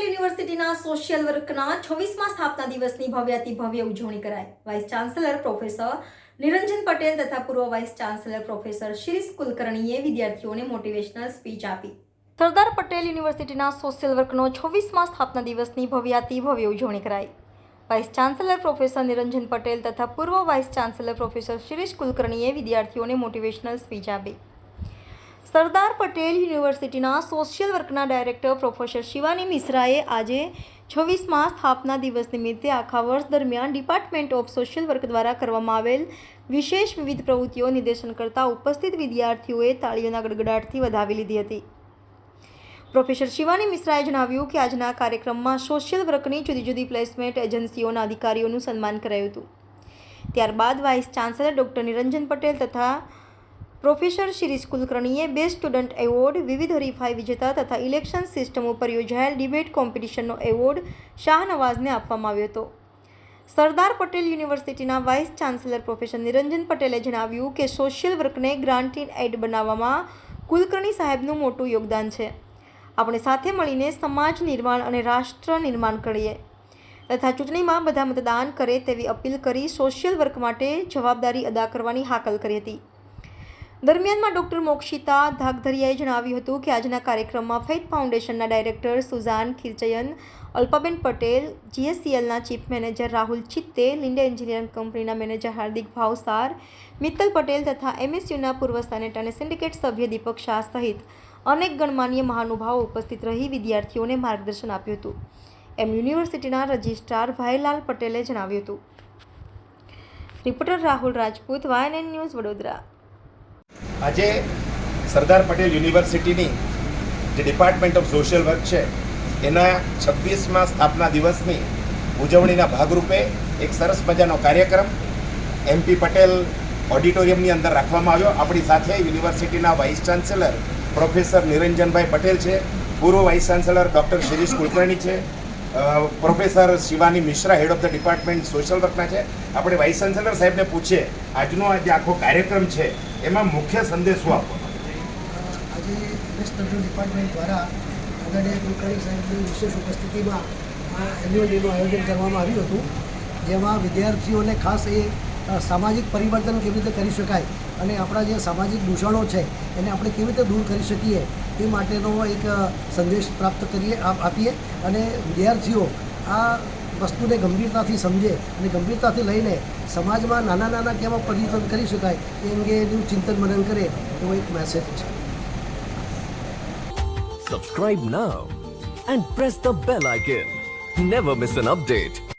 યુનિવર્સિટીના સોશિયલ વર્કના છવ્વીસમા સ્થાપના દિવસની ભવ્યાતિ ભવ્ય ઉજવણી કરાઈ. Vice chancellor professor Niranjan Patel તથા પૂર્વ વાઇસ ચાન્સેલર પ્રોફેસર શિરીષ કુલકર્ણીએ વિદ્યાર્થીઓને મોટિવેશનલ સ્પીચ આપી. સરદાર પટેલ યુનિવર્સિટીના સોશિયલ વર્કનો છવ્વીસમા સ્થાપના દિવસની ભવ્યાતિ ભવ્ય ઉજવણી કરાઈ. Vice chancellor professor Niranjan Patel તથા પૂર્વ વાઇસ ચાન્સેલર પ્રોફેસર શિરીષ કુલકર્ણીએ વિદ્યાર્થીઓને મોટિવેશનલ સ્પીચ આપી. સરદાર પટેલ યુનિવર્સિટીના સોશિયલ વર્કના ડાયરેક્ટર પ્રોફેસર શિવાની મિશ્રાએ આજે છવ્વીસમાં સ્થાપના દિવસ નિમિત્તે આખા વર્ષ દરમિયાન ડિપાર્ટમેન્ટ ઓફ સોશિયલ વર્ક દ્વારા કરવામાં આવેલ વિશેષ વિવિધ પ્રવૃત્તિઓ નિર્દેશન કરતા ઉપસ્થિત વિદ્યાર્થીઓએ તાળીઓના ગડગડાટથી વધાવી લીધી હતી. પ્રોફેસર શિવાની મિશ્રાએ જણાવ્યું કે આજના કાર્યક્રમમાં સોશિયલ વર્કની જુદી જુદી પ્લેસમેન્ટ એજન્સીઓના અધિકારીઓનું સન્માન કરાયું હતું. ત્યારબાદ vice chancellor doctor Niranjan Patel તથા પ્રોફેસર શિરીષ કુલકર્ણીએ બેસ્ટ સ્ટુડન્ટ એવોર્ડ, વિવિધ હરીફાઈ વિજેતા તથા ઇલેક્શન સિસ્ટમ ઉપર યોજાયેલ ડિબેટ કોમ્પિટિશનનો એવોર્ડ શાહનવાઝને આપવામાં આવ્યો હતો. સરદાર પટેલ યુનિવર્સિટીના વાઇસ ચાન્સેલર પ્રોફેસર નિરંજન પટેલે જણાવ્યું કે સોશિયલ વર્કને ગ્રાન્ટ ઇન એડ બનાવવામાં કુલકર્ણી સાહેબનું મોટું યોગદાન છે. આપણે સાથે મળીને સમાજ નિર્માણ અને રાષ્ટ્ર નિર્માણ કરીએ તથા ચૂંટણીમાં બધા મતદાન કરે તેવી અપીલ કરી સોશિયલ વર્ક માટે જવાબદારી અદા કરવાની હાકલ કરી હતી. દરમિયાનમાં ડૉક્ટર મોક્ષિતા ધાકધરિયાએ જણાવ્યું હતું કે આજના કાર્યક્રમમાં ફેથ ફાઉન્ડેશનના director Suzanne Christian, Alpaben Patel, જીએસસીએલના chief manager Rahul Chitte Linde engineering કંપનીના મેનેજર હાર્દિક ભાવસાર, મિત્તલ પટેલ તથા એમએસયુના પૂર્વ સેનેટ અને સિન્ડિકેટ સભ્ય દીપક શાહ સહિત અનેક ગણમાન્ય મહાનુભાવો ઉપસ્થિત રહી વિદ્યાર્થીઓને માર્ગદર્શન આપ્યું હતું. એમ યુનિવર્સિટીના રજિસ્ટ્રાર ભાઈલાલ પટેલે જણાવ્યું હતું. Reporter Rahul Rajput, YNN news Vadodara. આજે સરદાર પટેલ યુનિવર્સિટીની જે ડિપાર્ટમેન્ટ ઓફ સોશિયલ વર્ક છે, એના છવ્વીસમાં સ્થાપના દિવસની ઉજવણીના ભાગરૂપે એક સરસ મજાનો કાર્યક્રમ એમપી પટેલ ઓડિટોરિયમની અંદર રાખવામાં આવ્યો. આપણી સાથે યુનિવર્સિટીના vice chancellor professor Niranjanbhai Patel છે, પૂર્વ vice chancellor doctor Shirish Kulkarni છે professor Shivani Mishra head of the department social વર્કના છે. આપણે વાઇસ ચાન્સેલર સાહેબને પૂછીએ, આજનો આ જે આખો કાર્યક્રમ છે, એમાં મુખ્ય સંદેશ શું આપવાનો આજે ડિપાર્ટમેન્ટ દ્વારા આદરણીય કુલકર્ણી સાહેબની વિશેષ ઉપસ્થિતિમાં આ એન્યુઅલ ડેનું આયોજન કરવામાં આવ્યું હતું, જેમાં વિદ્યાર્થીઓને ખાસ એ સામાજિક પરિવર્તન કેવી રીતે કરી શકાય અને આપણા જે સામાજિક દૂષણો છે, એને આપણે કેવી રીતે દૂર કરી શકીએ તે માટેનો એક સંદેશ પ્રાપ્ત કરીએ, આપ- આપીએ અને વિદ્યાર્થીઓ આ વસ્તુને ગંભીરતાથી સમજે અને ગંભીરતાથી લઈને સમાજમાં નાના નાના કેવા પરિવર્તન કરી શકાય એ અંગેનું ચિંતન મનન કરે એવો એક મેસેજ છે subscribe now and press the bell icon never miss an update.